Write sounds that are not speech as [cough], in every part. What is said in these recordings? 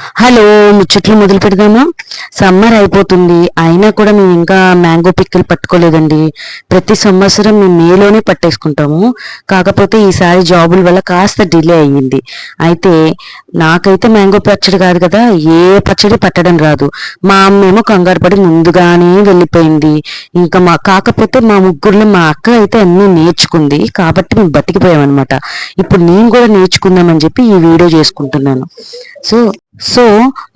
Hello ముచ్చట్లు మొదలు పెడదామా? సమ్మర్ అయిపోతుంది. అయినా కూడా మేము ఇంకా మ్యాంగో పిక్కలు పట్టుకోలేదండి. ప్రతి సంవత్సరం మేము మేలోనే పట్టేసుకుంటాము. కాకపోతే ఈసారి జాబుల వల్ల కాస్త డిలే అయ్యింది. అయితే నాకైతే మ్యాంగో పచ్చడి కాదు కదా ఏ పచ్చడి పట్టడం రాదు. మా అమ్మేమో కంగారు పడి ముందుగానే వెళ్ళిపోయింది. ఇంకా మా కాకపోతే మా ముగ్గురులో మా అక్క అయితే అన్నీ నేర్చుకుంది. కాబట్టి మేము బతికిపోయామన్నమాట. ఇప్పుడు నేను కూడా నేర్చుకుందామని చెప్పి ఈ వీడియో చేసుకుంటున్నాను. సో సో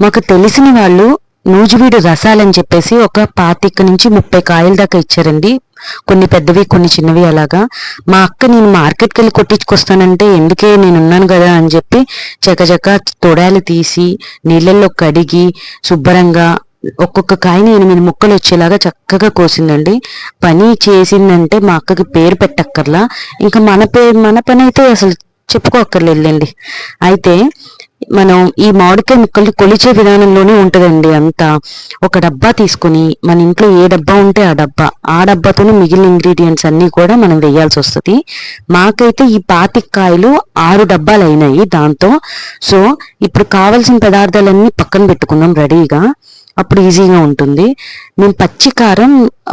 మాకు తెలిసిన వాళ్ళు నూజివీడు రసాలని చెప్పేసి ఒక పాతిక నుంచి ముప్పై కాయల దాకా ఇచ్చారండి. కొన్ని పెద్దవి కొన్ని చిన్నవి అలాగా. మా అక్క నేను మార్కెట్కి వెళ్ళి కొట్టించుకొస్తానంటే ఎందుకే నేను ఉన్నాను కదా? అని చెప్పి చకచక తొడాలు తీసి నీళ్ళల్లో కడిగి శుభ్రంగా ఒక్కొక్క కాయని ఎనిమిది ముక్కలు వచ్చేలాగా చక్కగా కోసిందండి. పని చేసిందంటే మా అక్కకి పేరు పెట్టక్కర్లా. ఇంకా మన పేరు మన పని అయితే అసలు చెప్పుకోక్కర్లేదండి అయితే మనం ఈ మామిడికాయ ముక్కల్ని కొలిచే విధానంలోనే ఉంటదండి అంతా. ఒక డబ్బా తీసుకుని మన ఇంట్లో ఏ డబ్బా ఉంటే ఆ డబ్బా. ఆ డబ్బాతోనే మిగిలిన ఇంగ్రీడియంట్స్ అన్ని కూడా మనం వేయాల్సి వస్తుంది. మాకైతే ఈ పాతికాయలు ఆరు డబ్బాలు అయినాయి దాంతో. సో ఇప్పుడు కావలసిన పదార్థాలన్నీ పక్కన పెట్టుకున్నాం రెడీగా. అప్పుడు ఈజీగా ఉంటుంది. మేము పచ్చి కారం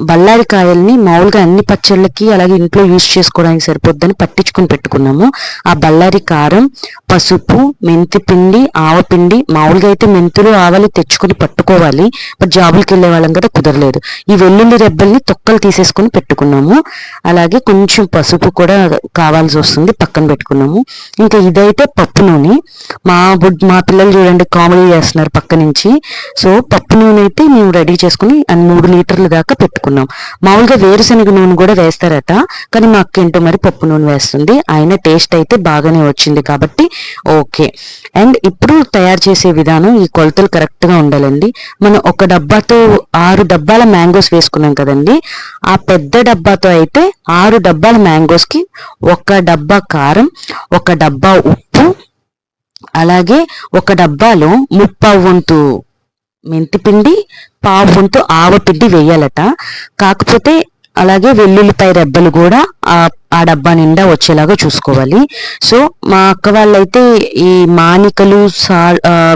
బళ్ళారి కాయల్ని మామూలుగా అన్ని పచ్చళ్ళకి అలాగే ఇంట్లో యూజ్ చేసుకోవడానికి సరిపోద్దని పట్టించుకొని పెట్టుకున్నాము. ఆ బళ్ళారి కారం పసుపు మెంతి పిండి ఆవపిండి మామూలుగా అయితే మెంతులు ఆవలు తెచ్చుకొని పట్టుకోవాలి. బట్ జాబులకి వెళ్ళే వాళ్ళం కదా కుదరలేదు. ఈ వెల్లుల్లి రెబ్బల్ని తొక్కలు తీసేసుకొని పెట్టుకున్నాము. అలాగే కొంచెం పసుపు కూడా కావాల్సి వస్తుంది పక్కన పెట్టుకున్నాము. ఇంకా ఇదైతే పప్పు నూనె. మా బుడ్ మా పిల్లలు చూడండి కామెడీ చేస్తున్నారు పక్క నుంచి. సో పప్పు నూనె అయితే మేము రెడీ చేసుకుని మూడు లీటర్ల దాకా పెట్టుకున్నాం. మామూలుగా వేరుశనగ నూనె కూడా వేస్తారట కానీ మా అక్క మరి పప్పు నూనె వేస్తుంది. ఆయన టేస్ట్ అయితే బాగానే వచ్చింది కాబట్టి ఓకే. అండ్ ఇప్పుడు తయారు చేసే విధానం ఈ కొలతలు కరెక్ట్గా ఉండాలండి. మనం ఒక డబ్బాతో ఆరు డబ్బాల మ్యాంగోస్ వేసుకున్నాం కదండి. ఆ పెద్ద డబ్బాతో అయితే ఆరు డబ్బాల మ్యాంగోస్కి ఒక డబ్బా కారం ఒక డబ్బా ఉప్పు అలాగే ఒక డబ్బాలో ముప్పావు వంతు మెంతిపిండి పావు వంతు ఆవపిండి వేయాలట. కాకపోతే అలాగే వెల్లుల్లిపాయ రెబ్బలు కూడా ఆ ఆ డబ్బా నిండా వచ్చేలాగా చూసుకోవాలి. సో మా అక్క వాళ్ళైతే ఈ మానికలు సా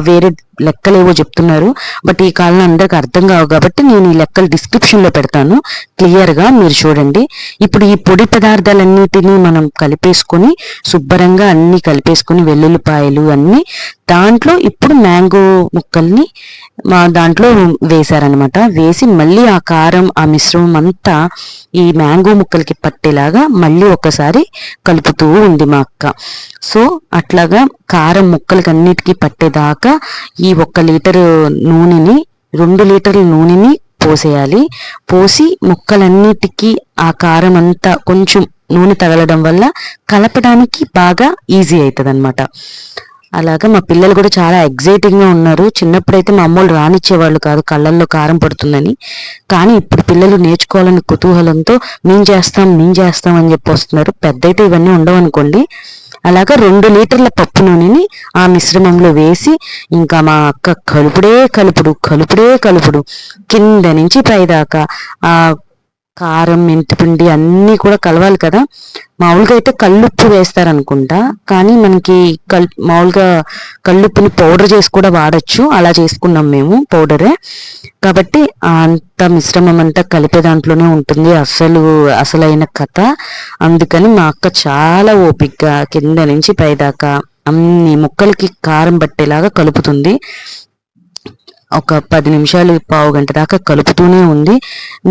వేరే లెక్కలు ఏవో చెప్తున్నారు. బట్ ఈ కాలంలో అందరికి అర్థం కావు కాబట్టి నేను ఈ లెక్కలు డిస్క్రిప్షన్లో పెడతాను. క్లియర్గా మీరు చూడండి. ఇప్పుడు ఈ పొడి పదార్థాలన్నిటినీ మనం కలిపేసుకొని శుభ్రంగా అన్ని కలిపేసుకొని వెల్లుల్లిపాయలు అన్నీ దాంట్లో ఇప్పుడు మ్యాంగో ముక్కల్ని మా దాంట్లో వేశారనమాట వేసి మళ్ళీ ఆ కారం ఆ మిశ్రమం అంతా ఈ మ్యాంగో ముక్కలకి పట్టేలాగా మళ్ళీ ఒకసారి కలుపుతూ ఉంది మా అక్క. సో అట్లాగా కారం ముక్కలకి అన్నిటికీ పట్టేదాకా ఈ ఒక్క లీటర్ నూనెని రెండు లీటర్ల నూనెని పోసేయాలి. పోసి ముక్కలన్నిటికీ ఆ కారం అంతా కొంచెం నూనె తగలడం వల్ల కలపడానికి బాగా ఈజీ అవుతుంది అలాగా మా పిల్లలు కూడా చాలా ఎగ్జైటింగ్గా ఉన్నారు. చిన్నప్పుడైతే మా అమ్మోళ్ళు రానిచ్చేవాళ్ళు కాదు కళ్ళల్లో కారం పడుతుందని. కానీ ఇప్పుడు పిల్లలు నేర్చుకోవాలని కుతూహలంతో మేం చేస్తాం మేం చేస్తాం అని చెప్పి వస్తున్నారు. పెద్దయితే ఇవన్నీ ఉండవనుకోండి. అలాగా రెండు లీటర్ల పప్పు నూనెని ఆ మిశ్రమంలో వేసి ఇంకా మా అక్క కలుపుడే కలుపుడు కలుపుడే కలుపుడు. కింద నుంచి పైదాకా ఆ కారం మెంతిపిండి అన్నీ కూడా కలవాలి కదా. మామూలుగా అయితే కళ్ళుప్పు వేస్తారనుకుంటా కానీ మనకి కల్ మామూలుగా కల్లుప్పుని పౌడర్ చేసి కూడా వాడచ్చు. అలా చేసుకున్నాం మేము పౌడరే. కాబట్టి అంత మిశ్రమం అంతా కలిపే దాంట్లోనే ఉంటుంది. అసలు అసలైన కథ. అందుకని మా అక్క చాలా ఓపిగ్గా కింద నుంచి పైదాకా అన్ని ముక్కలకి కారం పట్టేలాగా కలుపుతుంది. ఒక పది నిమిషాలు పావు గంట దాకా కలుపుతూనే ఉంది.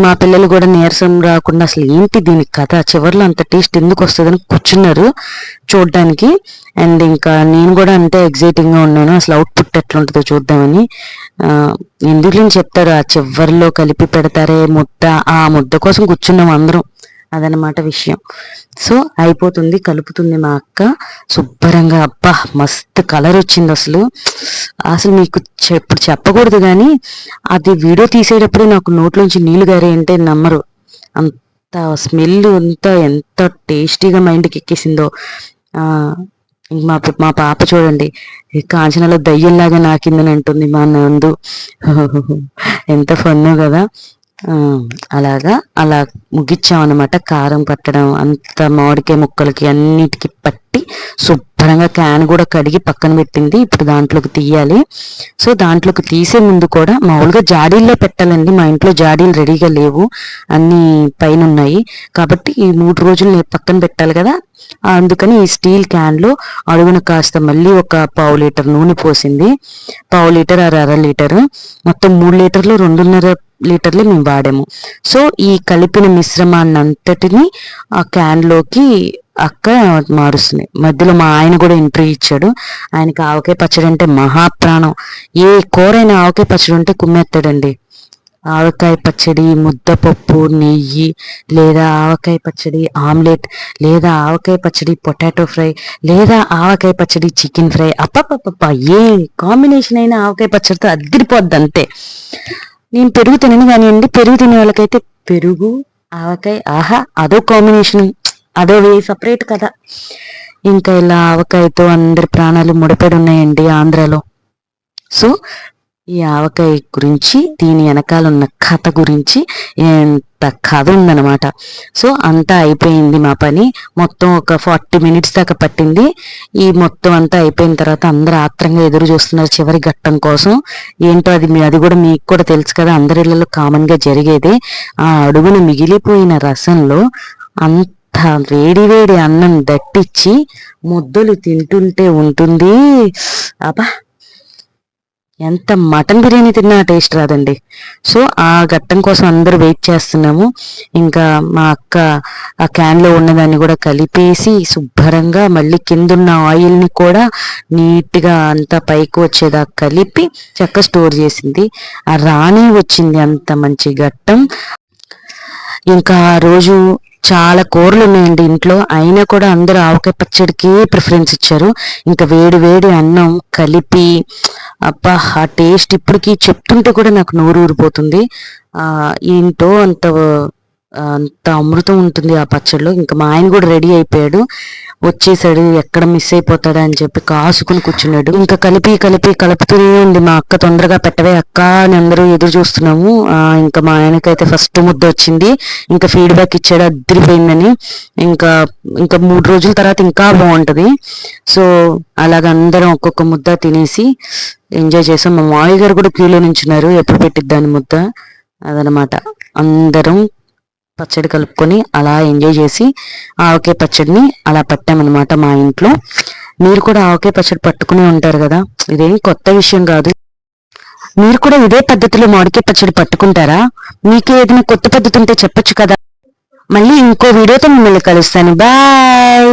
మా పిల్లలు కూడా నీరసం రాకుండా అసలు ఏంటి దీనికి కథ? చివర్లో అంత టేస్ట్ ఎందుకు వస్తుందని కూర్చున్నారు చూడడానికి. అండ్ ఇంకా నేను కూడా అంతే ఎగ్జైటింగ్గా ఉన్నాను. అసలు అవుట్పుట్ ఎట్లుంటుందో చూద్దామని. ఎందుకు నేను చెప్తారు? ఆ చివరిలో కలిపి పెడతారే ముద్ద. ఆ ముద్ద కోసం కూర్చున్నాం అందరం. అదనమాట విషయం. సో అయిపోతుంది కలుపుతుంది మా అక్క. శుభ్రంగా అబ్బా మస్తు కలర్ వచ్చింది అసలు. అసలు మీకు ఇప్పుడు చెప్పకూడదు కానీ అది వీడియో తీసేటప్పుడే నాకు నోట్లోంచి నీళ్ళు గారే అంటే నమ్మరు. అంత స్మెల్ అంతా ఎంత టేస్టీగా మైండ్కి ఎక్కేసిందో. మా మా పాప చూడండి. కాంచనలో దయ్యంలాగా నాకిందని అంటుంది మా నందు. [laughs] ఎంత ఫన్ కదా. అలాగా అలా ముగిచ్చాం అనమాట కారం పట్టడం అంత మామిడికాయ ముక్కలకి అన్నిటికి పట్టి శుభ్రంగా క్యాన్ కూడా కడిగి పక్కన పెట్టింది. ఇప్పుడు దాంట్లోకి తీయాలి. సో దాంట్లోకి తీసే ముందు కూడా మామూలుగా జాడీల్లో పెట్టాలండి. మా ఇంట్లో జాడీలు రెడీగా లేవు. అన్ని పైన ఉన్నాయి కాబట్టి ఈ మూడు రోజులు నేను పక్కన పెట్టాలి కదా. అందుకని ఈ స్టీల్ క్యాన్లో అడుగున కాస్త మళ్ళీ ఒక పావు లీటర్ నూనె పోసింది. పావు లీటర్ అర అర లీటర్. మొత్తం మూడు లీటర్లు రెండున్నర లీటర్లు మేము వాడాము. సో ఈ కలిపిన మిశ్రమాన్ని అంతటిని ఆ క్యాన్లోకి అక్క మారుస్తుంది మధ్యలో మా ఆయన కూడా ఎంట్రీ ఇచ్చాడు. ఆయనకి ఆవకాయ పచ్చడి అంటే మహాప్రాణం. ఏ కూరైన ఆవకాయ పచ్చడి ఉంటే కుమ్మెత్తాడండి ఆవకాయ పచ్చడి ముద్దపప్పు నెయ్యి లేదా ఆవకాయ పచ్చడి ఆమ్లెట్ లేదా ఆవకాయ పచ్చడి పొటాటో ఫ్రై లేదా ఆవకాయ పచ్చడి చికెన్ ఫ్రై. అప్పపప్ప ఏ కాంబినేషన్ అయినా ఆవకాయ పచ్చడితో అద్దరిపోద్ది అంతే. నేను పెరుగు తినను కానివ్వండి పెరుగు తినే వాళ్ళకైతే పెరుగు ఆవకాయ ఆహా అదో కాంబినేషన్. అదో సపరేట్ కదా ఇంకా ఇలా ఆవకాయతో అందరి ప్రాణాలు ముడిపడి ఉన్నాయండి ఆంధ్రాలో. సో ఈ ఆవకాయ గురించి దీని వెనకాల ఉన్న కథ గురించి ఎంత కథ ఉందన్నమాట. సో అంతా అయిపోయింది మా పని. మొత్తం ఒక ఫార్టీ మినిట్స్ దాకా పట్టింది. ఈ మొత్తం అంతా అయిపోయిన తర్వాత అందరూ ఆత్రంగా ఎదురు చూస్తున్నారు చివరి ఘట్టం కోసం. ఏంటో అది మీ అది కూడా మీకు కూడా తెలుసు కదా అందరి ఇళ్ళలో కామన్ జరిగేది. ఆ అడుగున మిగిలిపోయిన రసంలో అంత వేడి వేడి అన్నం దట్టించి ముద్దలు తింటుంటే ఉంటుంది. అబ్బా! ఎంత మటన్ బిర్యానీ తిన్నా టేస్ట్ రాదండి. సో ఆ ఘట్టం కోసం అందరూ వెయిట్ చేస్తున్నాము. ఇంకా మా అక్క ఆ క్యాన్లో ఉన్నదాన్ని కూడా కలిపేసి శుభ్రంగా మళ్ళీ కిందున్న ఆయిల్ని కూడా నీట్గా అంతా పైకి వచ్చేదా కలిపి చక్క స్టోర్ చేసింది. ఆ రాణి వచ్చింది అంత మంచి ఘట్టం. ఇంకా ఆ రోజు చాలా కూరలు ఉన్నాయండి ఇంట్లో. అయినా కూడా అందరూ ఆవకాయ పచ్చడికి ప్రిఫరెన్స్ ఇచ్చారు. ఇంకా వేడి వేడి అన్నం కలిపి అబ్బా ఆ టేస్ట్ ఇప్పటికి చెప్తుంటే కూడా నాకు నోరు ఊరిపోతుంది. ఏంటో అంత అంత అమృతం ఉంటుంది ఆ పచ్చడిలో ఇంకా మా ఆయన కూడా రెడీ అయిపోయాడు. వచ్చేసాడు ఎక్కడ మిస్ అయిపోతాడా? అని చెప్పి కాసుకుని కూర్చున్నాడు. ఇంకా కలిపి కలిపి కలుపుతూనే ఉంది మా అక్క తొందరగా పెట్టవే అక్క అని అందరూ ఎదురు చూస్తున్నాము. ఇంకా మా ఆయనకైతే ఫస్ట్ ముద్ద వచ్చింది. ఇంకా ఫీడ్బ్యాక్ ఇచ్చాడు అద్దరిపోయిందని ఇంకా ఇంకా మూడు రోజుల తర్వాత ఇంకా బాగుంటుంది. సో అలాగ అందరం ఒక్కొక్క ముద్ద తినేసి ఎంజాయ్ చేసాం. మా మామయ్య గారు కూడా క్యూలో నించున్నారు ఎప్పుడు పెట్టిద్దాని ముద్ద? అదనమాట. అందరం పచ్చడి కలుపుకొని అలా ఎంజాయ్ చేసి ఆవకాయ పచ్చడిని అలా పట్టామన్నమాట మా ఇంట్లో. మీరు కూడా ఆవకాయ పచ్చడి పట్టుకుని ఉంటారు కదా ఇదేం కొత్త విషయం కాదు. మీరు కూడా ఇదే పద్ధతిలో మామిడికాయ పచ్చడి పట్టుకుంటారా? మీకు ఏదైనా కొత్త పద్ధతి ఉంటే చెప్పొచ్చు కదా. మళ్ళీ ఇంకో వీడియోతో మిమ్మల్ని కలుస్తాను. బాయ్!